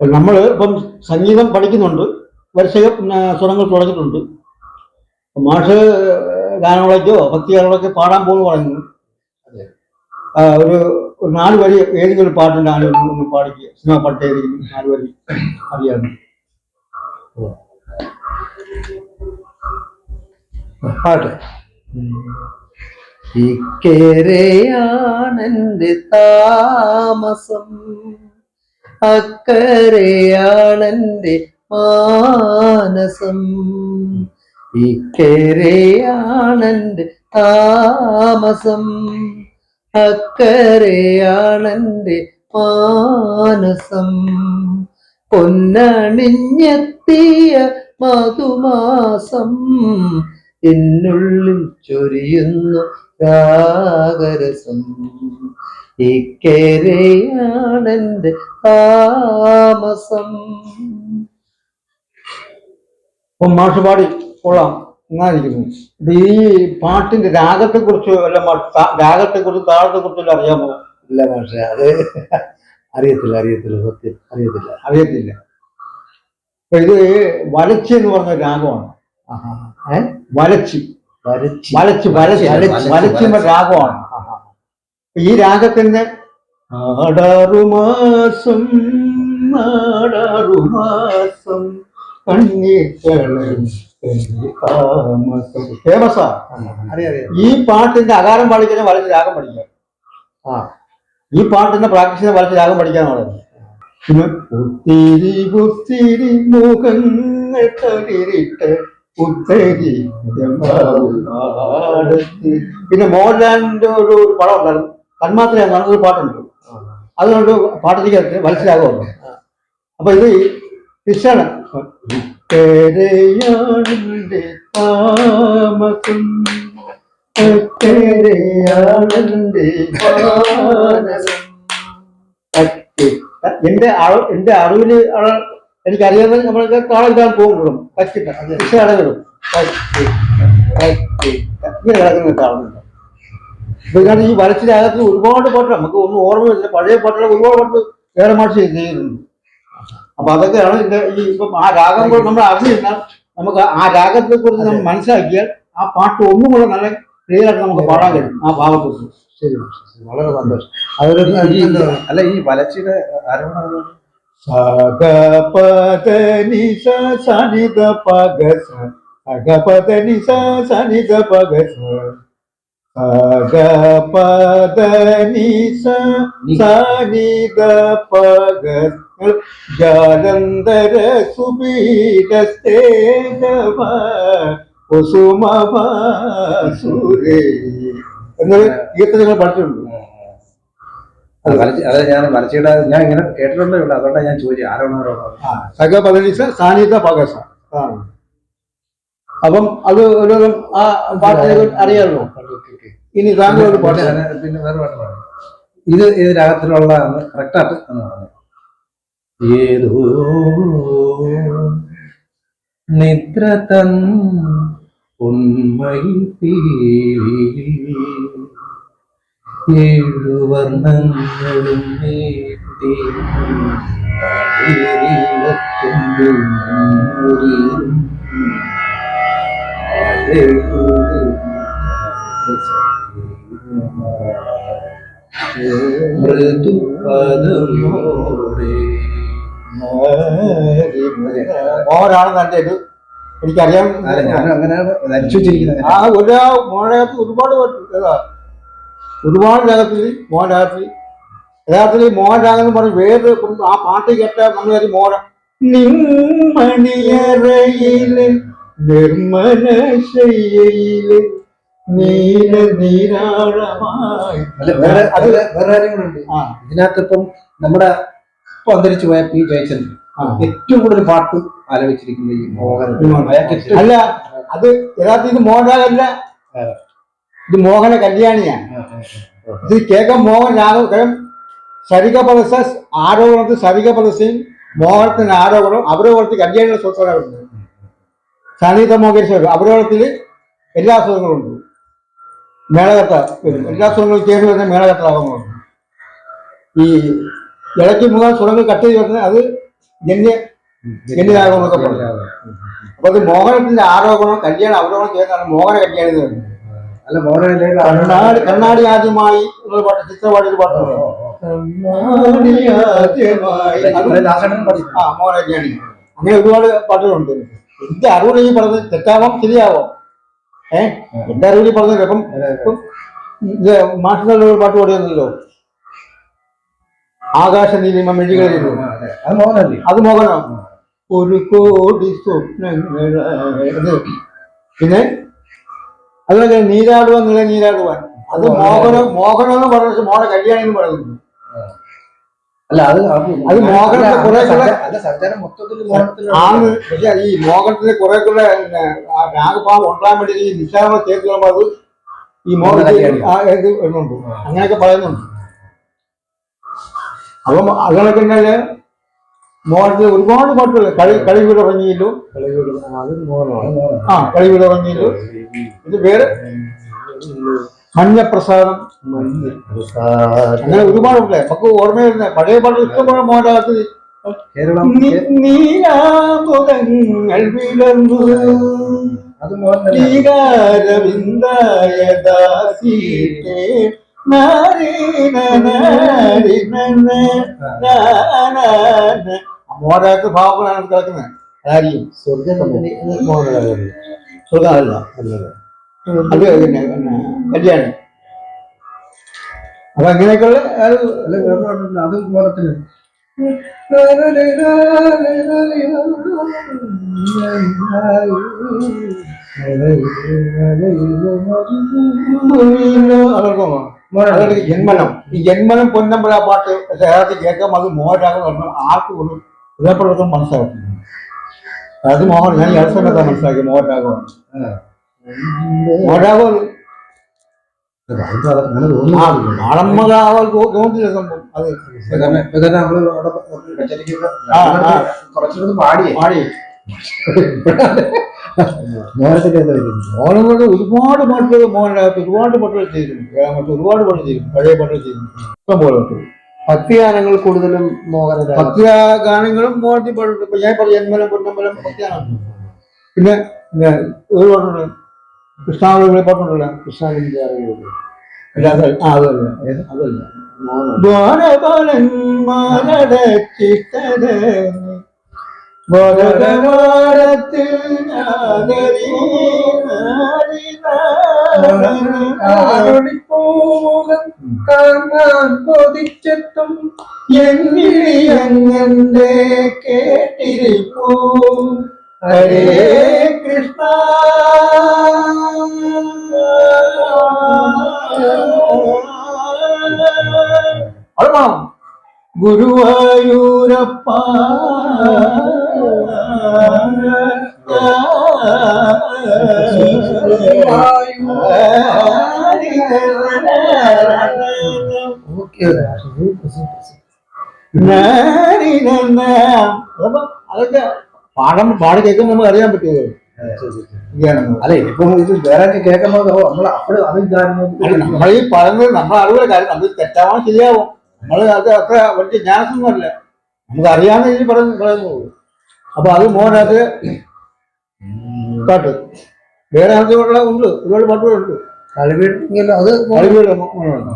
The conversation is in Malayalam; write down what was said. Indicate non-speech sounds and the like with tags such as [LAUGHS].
നമ്മൾ ഇപ്പം സംഗീതം പഠിക്കുന്നുണ്ട് വരിശക സ്വരങ്ങൾ തുടങ്ങിയിട്ടുണ്ട്. മാഷ് ഗാനങ്ങളൊക്കെയോ ഭക്തികളൊക്കെ പാടാൻ പോകുന്നു പറയുന്നു. ഒരു ഒരു നാല് വരി ഏതെങ്കിലും ഒരു ഒന്ന് ഒന്ന് പാടിക്കുക സിനിമ പാട്ട് ഏതെങ്കിലും നാല് വരി അറിയാണ് പാട്ട്. ഇക്കരയാണെന്റെ താമസം. അക്കരയാണെന്റെ മാനസം. ഇക്കരയാണെന്റെ താമസം. അക്കരയാണെന്റെ മാനസം. പൊന്നണിഞ്ഞെത്തിയ മധുമാസം. എന്നുള്ളിൽ ചൊരിയുന്നു രാഗരസം ഇക്കരയാണെന്റെ താമസം. അപ്പം മാഷ് പാടി കൊള്ളാം. എന്നായിരിക്കുന്നു ഇത് ഈ പാട്ടിന്റെ രാഗത്തെ കുറിച്ച് അല്ല രാഗത്തെ കുറിച്ച് താളത്തെ കുറിച്ച് അറിയാമോ? ഇല്ല മാഷെ അത് അറിയത്തില്ല അറിയത്തില്ല സത്യം അറിയത്തില്ല. അറിയത്തില്ല. ഇത് വലച്ചി എന്ന് പറഞ്ഞ രാഗമാണ്? വലച്ചി. വരച്ചി. വലച്ച്, വലച്ചി രാഗമാണ്. ഈ രാഗത്തിന്റെ ആടാറുമാസം ആടാറുമാസം ഫേമസാ. ഈ പാട്ടിന്റെ അകാരം പാടിക്കുന്ന വളരെ രാഗം പഠിക്കാം. ആ. ഈ പാട്ടിന്റെ പ്രാക്ടീസിനെ വളരെ രാഗം പഠിക്കാൻ പറയുന്നത് പിന്നെ ഒത്തിരി ഒത്തിരി മുഖങ്ങൾ തളിരിട്ട് ഉത്തരി. പിന്നെ മോഹൻലാലിന്റെ ഒരു പടം ഉണ്ടായിരുന്നു തന്മാത്ര എന്നാണ് പാട്ടുണ്ട് അതുകൊണ്ട് പാട്ടിലേക്ക് മനസ്സിലാകുമല്ലോ അപ്പൊ ഇത് കൃഷ്ണ ഇക്കരയാണെന്റെ താമസം. എന്റെ എന്റെ അറിവിൽ എനിക്കറിയാവുന്ന നമ്മളൊക്കെ താളം ഇടാൻ പോകും കച്ചിട്ട കൃഷ്ണ അടങ്ങിടും ഇങ്ങനെ കിടക്കുന്ന അപ്പൊ ഇതിനകത്ത് ഈ വരച്ചിനകത്ത് ഒരുപാട് പാട്ട് നമുക്ക് ഒന്നും ഓർമ്മയില്ല. പഴയ പാട്ടുകൾ ഒരുപാട് പാട്ട് വേറെ മാഷ് ചെയ്യുന്നുണ്ട്. അപ്പൊ അതൊക്കെയാണ് ഇതിന്റെ ഈ ഇപ്പം ആ രാഗം കൂടെ നമ്മൾ അറിഞ്ഞിരുന്നാൽ നമുക്ക് ആ രാഗത്തെ കുറിച്ച് നമ്മൾ മനസ്സിലാക്കിയാൽ ആ പാട്ട് ഒന്നും കൂടെ നല്ല ക്ലിയർ ആയിട്ട് നമുക്ക് പാടാൻ കഴിയും. ആ ഭാഗത്തെക്കുറിച്ച് ശരി. വളരെ സന്തോഷം. അതൊരു അല്ല ഈ വലച്ചിയുടെ ആരോപണം സഗപദനി സനിത പഗസ സഗപദനി സനിത പഗസ സഗപദനി സനിത പഗസ ജാലന്തര സുബീരസ്തേജവ കുസുമഭാസുരേ എന്നത് ഇത്ര നിങ്ങൾ പഠിച്ചിട്ടുണ്ട് അത് ഞാൻ ഞാൻ ഇങ്ങനെ കേട്ടിട്ടുണ്ടേ ഉള്ളൂ. അതുകൊണ്ടാണ് ഞാൻ ചോദിച്ചത് പദനിസ സാന്നിധ്യ പകസ. അപ്പം അത് ഒരു ആ പാട്ട് അറിയാമല്ലോ ഇനി താങ്കൾ ഒരു പാട്ട് പിന്നെ വേറെ പാട്ട് പാടാം ഇത് ഏത് രാഗത്തിലുള്ള കറക്റ്റായിട്ട് എന്ന് പറഞ്ഞു. ഏതോ നിദ്ര തൻ ഉന്മയിൽ ഏഴു വർണങ്ങളും മൃദുപദമോടെ ഇത്. എനിക്കറിയാം. ധരിച്ചിരിക്കുന്നത് ആ ഒരു മോഴകത്ത് ഒരുപാട് ഏതാ ഒരുപാട് രാഗത്തിൽ മോഹൻ രാഗത്തിൽ യഥാർത്ഥത്തിൽ മോഹൻ രാഗം എന്ന് പറഞ്ഞ് വേറെ ആ പാട്ട് കേട്ട നമ്മൾ ഒരു മോഹൻ നിമ്മണിയറയിൽ നിർമ്മല നീല നീരാളമായി. വേറെ അത് വേറെ കാര്യങ്ങളുണ്ട് ഇതിനകത്ത് ഇപ്പം നമ്മുടെ ഇപ്പൊ അന്തരിച്ചു പോയ പി ജയചന്ദ്രൻ. ഏറ്റവും കൂടുതൽ പാട്ട് ആലോചിച്ചിരിക്കുന്നത് ഈ മോഹൻ അല്ല അത് യഥാർത്ഥത്തിൽ ഇത് മോഹൻലാലല്ല ഇത് മോഹന കല്യാണിയാണ്. ഇത് കേക മോഹൻ രാഘവം സരിക പദസ ആരോപണത്തിൽ സരിക പദസയും മോഹനത്തിന് ആരോപണം അവരോപണത്തിൽ കല്യാണിയുടെ സ്വത്താണ് സനീത മോഹേശ്വർ അവരോപണത്തിൽ എല്ലാ സ്വതങ്ങളും ഉണ്ട്. മേളകത്ത എല്ലാ സ്വരങ്ങളും ചേർന്ന് വരുന്ന മേളകത്ത രാഗങ്ങളുണ്ട് ഈ ഇളക്കി മുഖം സ്വരങ്ങൾ കട്ട് ചെയ്ത് വരുന്നത് അത് ജന്യ ജന്യരാഗം പറഞ്ഞു അപ്പൊ അത് മോഹനത്തിന്റെ ആരോപണം കല്യാണം അവരോപണം ചേർന്നാണ് മോഹന കല്യാണം എന്ന് പറയുന്നത്. കണ്ണാടി കണ്ണാടി ആദ്യമായി ചിത്രപാടി ഒരു പാട്ടുണ്ട് അങ്ങനെ ഒരുപാട് പാട്ടുകളുണ്ട്. എന്റെ അറിവിൽ ഈ പറഞ്ഞത് തെറ്റാവാം ശരിയാവാം. ഏ? എന്റെ അറിവിൽ പറഞ്ഞത് ഇപ്പം ഇത് മാഷുകളുടെ ഒരു പാട്ട് പാടിയെന്നല്ലോ ആകാശ നീലിമ മെഴുകളിലും അത്. മോഹനാണ്. ഒരു കോടി സ്വപ്നങ്ങൾ പിന്നെ അതുപോലെ നീരാടുവാൻ നിള നീരാടുവാൻ. അത് മോഹനം മോഹനം എന്ന് പറഞ്ഞ മോഹന കല്യാണി എന്ന് പറയുന്നു അല്ല അത് അത് മോഹനത്തെ കുറെ കൂടെ ആണ് പക്ഷെ ഈ മോഹനത്തിന് കുറെ കൂടെ രാഗഭാവം ഉണ്ടാൻ വേണ്ടി ഈ നിശാമ ചേർത്ത് അത് ഈ മോഹനത്തിൽ വരുന്നുണ്ട്. അങ്ങനെയൊക്കെ പറയുന്നുണ്ട്. അപ്പം അതുകൊണ്ടൊക്കെ തന്നെ മോഹനത്തിൽ ഒരുപാട് പാട്ടുകൾ കളി കളി വിടറങ്ങിയല്ലോ അത് ആ കളി വിടറങ്ങിയല്ലോ ഇത് പേര് മഞ്ഞപ്രസാദം. അങ്ങനെ ഒരുപാട് ഉണ്ട് നമുക്ക് ഓർമ്മയില്ല പഴയ പാട്ട് ഇഷ്ടംപോലെ നീലാമുഖങ്ങൾ വിളർന്നു അത് മോഹനകത്ത് ഭാവങ്ങളാണ് കിടക്കുന്നത് ആരെയും സ്വർഗം സുഖമല്ല അല്ലത് അത് പിന്നെ കല്യാണം. അപ്പൊ അങ്ങനെയൊക്കെയുള്ള അത് മോഹത്തിന് അവർക്കോ? ജന്മനം ഈ ജന്മനം പൊന്നമ്പല പാട്ട് ചേർത്ത് കേൾക്കാം അത് മോഹൻരാഗം പറഞ്ഞു ആർക്കും ഒരു ഹൃദയപ്രവർത്തനം മനസ്സിലാക്കി അത് മോഹൻ ഞാൻ അവസരത്തെ മനസ്സിലാക്കി മോഹൻരാഗമാണ് മോഹൻരാഗം അങ്ങനെ ആ തോന്നുന്നു നാളമ്മതാവൽ തോന്നില്ല സംഭവം. അത്. കുറച്ചുകൂടെ പാടിയേ. പാടി [LAUGHS] മോഹൻ കൊണ്ട് ഒരുപാട് പാട്ടുകൾ മോഹൻരാഗത്ത് ഒരുപാട് പാട്ടുകൾ ചെയ്തിട്ടുണ്ട് ഏഴാമത്തെ ഒരുപാട് പാട്ടുകൾ ചെയ്തിട്ടുണ്ട് പഴയ പാട്ടുകൾ ചെയ്തിട്ടുണ്ട് ഇഷ്ടം പോലെ പാട്ടുകൾ ഭക്തിഗാനങ്ങൾ കൂടുതലും മോഹന ഭക്തിഗാനങ്ങളും ഗാനങ്ങളും മോഹൻജി പാട്ടുണ്ട് ഇപ്പൊ ഞാൻ പറഞ്ഞു ജന്മലം പൊന്നമ്പലം ഭക്തിഗാനം പിന്നെ ഒരു പാട്ടുണ്ട്. കൃഷ്ണാവളി പാട്ടുണ്ടല്ലോ ഇല്ല, അതല്ല. അതല്ല ഏത്? അതല്ല മോഹന ദ്വാരപാലന്മാരടച്ചിട്ടത് ഗുരുവായൂരപ്പ. അതൊക്കെ പാടം പാടി കേൾക്കുമ്പോൾ നമുക്ക് അറിയാൻ പറ്റുമോ? അല്ലെ ഇപ്പൊ ഇത് വേറെ കേൾക്കുമ്പോൾ നമ്മൾ അപ്പോഴും അത് നമ്മൾ ഈ പറയുന്നത് നമ്മളെ അറിവുള്ള കാര്യം നമ്മൾ തെറ്റാവാൻ ശരിയാവും നമ്മൾ അത് അത്ര വലിയ ജ്ഞാനസൊന്നുമല്ല നമുക്ക് അറിയാവുന്ന രീതി പറയുന്നു പറയുന്നുള്ളൂ. അപ്പൊ അത് മോനത് പാട്ട് വേറെ ആർക്കുള്ള ഉണ്ട്. ഒരുപാട് പാട്ടുകളുണ്ട്. കളിവീട് അത് കളിവീട് മോനുണ്ട്